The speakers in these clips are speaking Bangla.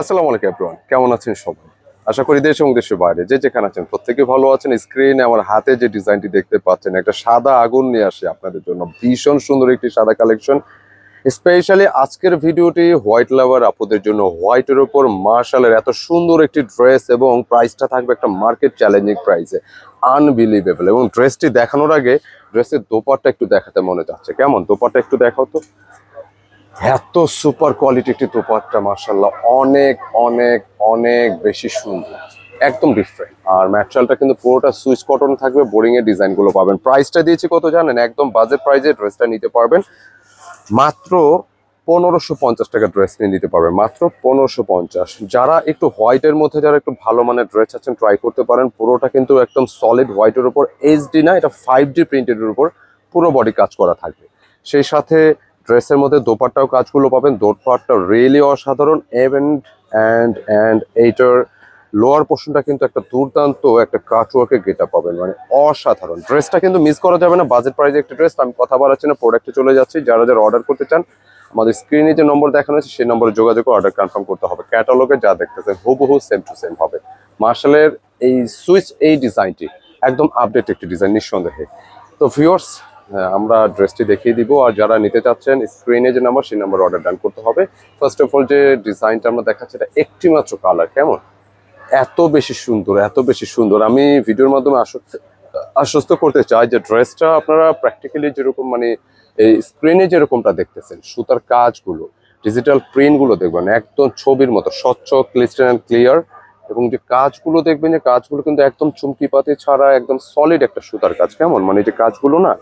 আসসালামু আলাইকুম এভরিওয়ান কেমন আছেন সবাই? আশা করি দেশ এবং দেশের বাইরে যে যেখানে আছেন, প্রত্যেকে ভালো আছেন। স্ক্রিনে আমার হাতে যে ডিজাইনটি দেখতে পাচ্ছেন, একটা সাদা আগুন নিয়ে আসে আপনাদের জন্য। ভীষণ সুন্দর একটি সাদা কালেকশন স্পেশালি আজকের ভিডিওটি হোয়াইট লাভার আপুদের জন্য। হোয়াইটের ওপর মার্শালের এত সুন্দর একটি ড্রেস এবং প্রাইসটা থাকবে একটা মার্কেট চ্যালেঞ্জিং প্রাইসে আনবিলিভেবল এবং ড্রেসটি দেখানোর আগে ড্রেসের দোপারটা একটু দেখাতে মনে যাচ্ছে কেমন? দোপারটা একটু দেখাও তো। এত সুপার কোয়ালিটি একটি দোপাট্টা মার্শাল্লাহ অনেক অনেক অনেক বেশি সুন্দর। একদম ডিফারেন্ট আর ম্যাটেরিয়ালটা কিন্তু পুরোটা সুইচ কটন থাকবে, বোরিং এর ডিজাইনগুলো পাবেন। প্রাইসটা দিয়েছি কত জানেন? একদম বাজেট প্রাইসে ড্রেসটা নিতে পারবেন। মাত্র পনেরোশো পঞ্চাশ টাকা ড্রেস নিয়ে নিতে পারবেন। মাত্র পনেরোশো পঞ্চাশ। যারা একটু হোয়াইটের মধ্যে, যারা একটু ভালো মানের ড্রেস আছেন ট্রাই করতে পারেন। পুরোটা কিন্তু একদম সলিড হোয়াইটের উপর এইচডি না, এটা ফাইভ ডি প্রিন্টেডের উপর পুরো বডি কাজ করা থাকবে। সেই সাথে ড্রেসের মধ্যে দোপাট্টাও কাজগুলো পাবেন। দোপাট্টা রিয়েলি অসাধারণ। এভেন অ্যান্ড অ্যান্ড এইটার লোয়ার পোর্শনটা কিন্তু একটা দুর্দান্ত একটা কাটওয়ার্কের গেটা পাবেন। মানে অসাধারণ। ড্রেসটা কিন্তু মিস করা যাবে না। বাজেট প্রাইজে একটা ড্রেস আমি কথা বলাচ্ছি না। প্রোডাক্টে চলে যাচ্ছি। যারা যারা অর্ডার করতে চান, আমাদের স্ক্রিনে যে নম্বর দেখানো হয়েছে সেই নম্বরে যোগাযোগ অর্ডার কনফার্ম করতে হবে। ক্যাটালগে যা দেখতেছেন, হুবহু সেম টু সেম হবে। মার্শালের এই সুইচ এই ডিজাইনটি একদম আপডেট একটি ডিজাইন নিঃসন্দেহে। তো ভিউয়ার্স আমরা ড্রেসটি দেখিয়ে দিব। আর যারা নিতে চাচ্ছেন স্ক্রিনে যে নাম্বার সেই নাম্বার অর্ডার ডান করতে হবে। ফার্স্ট অফ অল যে ডিজাইনটা আমরা দেখাচ্ছি, এটা একটি মাত্র কালার কেমন? এত বেশি সুন্দর, এত বেশি সুন্দর। আমি ভিডিওর মাধ্যমে আশ্বস্ত আশ্বস্ত করতে চাই যে ড্রেসটা আপনারা প্র্যাকটিক্যালি যেরকম মানে এই স্ক্রিনে যেরকমটা দেখতেছেন, সুতার কাজগুলো ডিজিটাল প্রিন্টগুলো দেখবেন, একদম ছবির মতো, স্বচ্ছ ক্লিস্টার অ্যান্ড ক্লিয়ার এবং যে কাজগুলো দেখবেন, যে কাজগুলো কিন্তু একদম চুমকি পাতি ছাড়া, একদম সলিড একটা সুতার কাজ, কেমন? মানে যে কাজগুলো না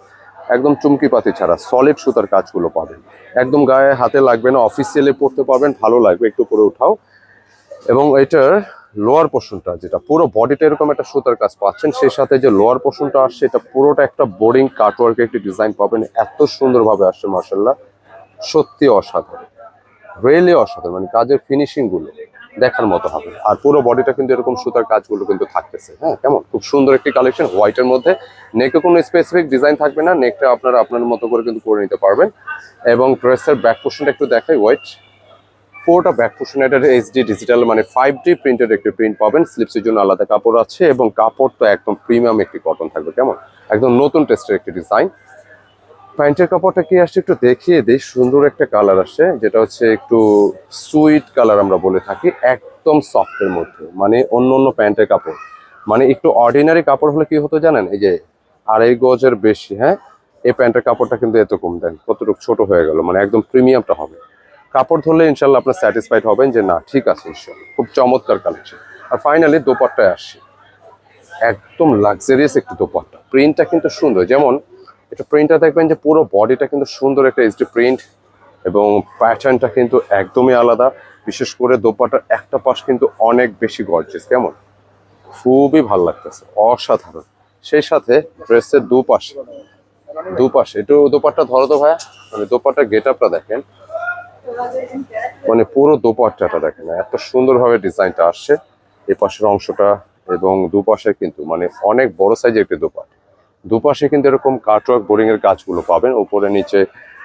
একদম চুমকি পাতি ছাড়া সলিড সুতার কাজগুলো পাবেন। একদম গায়ে হাতে লাগবে না অফিসিয়ালি পড়তে পারবেন, ভালো লাগবে, একটু করে উঠাও। এবং এটার লোয়ার পোর্শনটা যেটা পুরো বডিটা এরকম একটা সুতার কাজ পাচ্ছেন, সেই সাথে যে লোয়ার পোর্শনটা আসছে, এটা পুরোটা একটা বোরিং কাটওয়ার্কের একটি ডিজাইন পাবেন। এত সুন্দরভাবে আসছে মার্শাল্লাহ সত্যি অসাধারণ। রিয়েলি অসাধারণ মানে কাজের ফিনিশিংগুলো। দেখার মতো হবে। আর পুরো বডিটা কিন্তু এরকম সুতার কাজগুলো কিন্তু থাকতেছে। হ্যাঁ কেমন? খুব সুন্দর একটি কালেকশন হোয়াইটের মধ্যে। নেকে কোনো স্পেসিফিক ডিজাইন থাকবে না। নেকটা আপনারা আপনার মতো করে কিন্তু করে নিতে পারবেন। এবং ড্রেসের ব্যাক পোর্শনটা একটু দেখাই হোয়াইট পুরোটা ব্যাক পোর্শন এটা এইচডি ডিজিটাল মানে ফাইভ ডি প্রিন্টেড একটি প্রিন্ট পাবেন। স্লিপসের জন্য আলাদা কাপড় আছে এবং কাপড় তো একদম প্রিমিয়াম একটি কটন থাকবে। কেমন? একদম নতুন টেস্টের একটি ডিজাইন প্যান্টের কাপড়টা কি আসছে একটু দেখিয়ে দিই, সুন্দর একটা কালার আসছে, যেটা হচ্ছে একটু সুইট কালার আমরা বলে থাকি, একদম সফটের মধ্যে মানে অন্য অন্য প্যান্টের কাপড়। মানে একটু অর্ডিনারি কাপড় হলে কি হতো জানেন? এই যে আড়াই গজের বেশি হ্যাঁ? এই প্যান্টের কাপড়টা কিন্তু এত কম দেন, কতটুকু ছোট হয়ে গেল মানে একদম প্রিমিয়ামটা হবে। কাপড় ধরলে ইনশাল্লাহ আপনার স্যাটিসফাইড হবেন যে না, ঠিক আছে, ইনশাল্লাহ, খুব চমৎকার কালেকশন আর ফাইনালি দোপাট্টায় আসছি। একদম লাক্সারিয়াস একটি দোপাট্টা। প্রিন্টটা কিন্তু সুন্দর, যেমন এটা প্রিন্টটা দেখবেন যে পুরো বডিটা কিন্তু সুন্দর একটা এইচডি প্রিন্ট এবং প্যাটার্নটা কিন্তু একদমই আলাদা। বিশেষ করে দোপাটার একটা পাশ কিন্তু অনেক বেশি গর্জেস কেমন? খুবই ভালো লাগতেছে, অসাধারণ। সেই সাথে ড্রেসের দুপাশে দুপাশে, একটু দোপাট্টা ধরো তো ভাইয়া। মানে দোপাট্টার গেট আপটা দেখেন। মানে পুরো দোপাট্টাটা দেখেন, এত সুন্দরভাবে ডিজাইনটা আসছে। এই পাশের অংশটা এবং দুপাশে কিন্তু মানে অনেক বড় সাইজের একটি দোপাট। দুপাশে কিন্তু এরকম কাটওয়ার্ক বোরিং এর কাজগুলো পাবেন, উপরে, নিচে,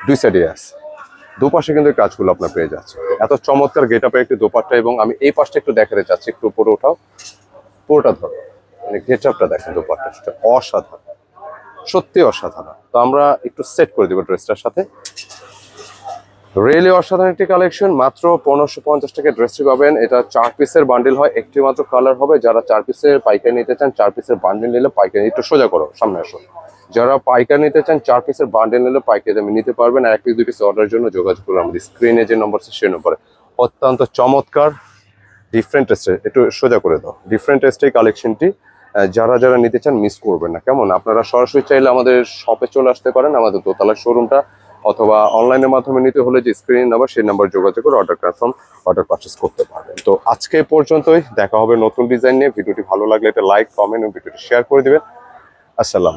দুই সাইডে আছে দুপাশে কিন্তু কাজগুলো আপনার পেয়ে যাচ্ছে এত চমৎকার গেট আপের একটি দোপাট্টা এবং আমি এই পাশটা একটু দেখাতে চাচ্ছি, একটু উপরে ওঠাও পুরোটা ধরো। মানে গেট আপটা দেখেন দোপাট্টা সেটা অসাধারণ। সত্যি অসাধারণ। তো আমরা একটু সেট করে দেবো ড্রেসটার সাথে। রিয়েলি অসাধারণ একটি কালেকশন মাত্র পনেরোশো পঞ্চাশ টাকা ড্রেসটি পাবেন। এটা চার পিসের বান্ডিল হয়, একটি মাত্র কালার হবে। যারা চার পিসের পাইকারি নিতে চান, চার পিসের বান্ডিল নিলে পাইকারি, একটু সোজা করো, সামনে আসো। যারা পাইকারি নিতে চান, চার পিসের বান্ডিল নিলে পাইকারি দামে নিতে পারবেন। আর এক পিস দুই পিস অর্ডারের জন্য যোগাযোগ করুন। আমাদের স্ক্রিনে যে নম্বর আছে, সেই নম্বরে অত্যন্ত চমৎকার ডিফারেন্ট টেস্টের একটু সোজা করে দাও। ডিফারেন্ট টেস্টের কালেকশনটি যারা যারা নিতে চান মিস করবেন না। কেমন? আপনারা সরাসরি চাইলে আমাদের শপে চলে আসতে পারেন। আমাদের দোতলার শোরুমটা অথবা অনলাইনের মাধ্যমে নিতে হলে যে স্ক্রিন নাম্বার সেই নাম্বার যোগাযোগ করে অর্ডার কনফার্ম অর্ডার পারচেস করতে পারবেন। তো আজকে পর্যন্তই, দেখা হবে নতুন ডিজাইন নিয়ে। ভিডিওটি ভালো লাগলে এটা লাইক কমেন্ট এবং ভিডিওটি শেয়ার করে দিবেন। আসসালাম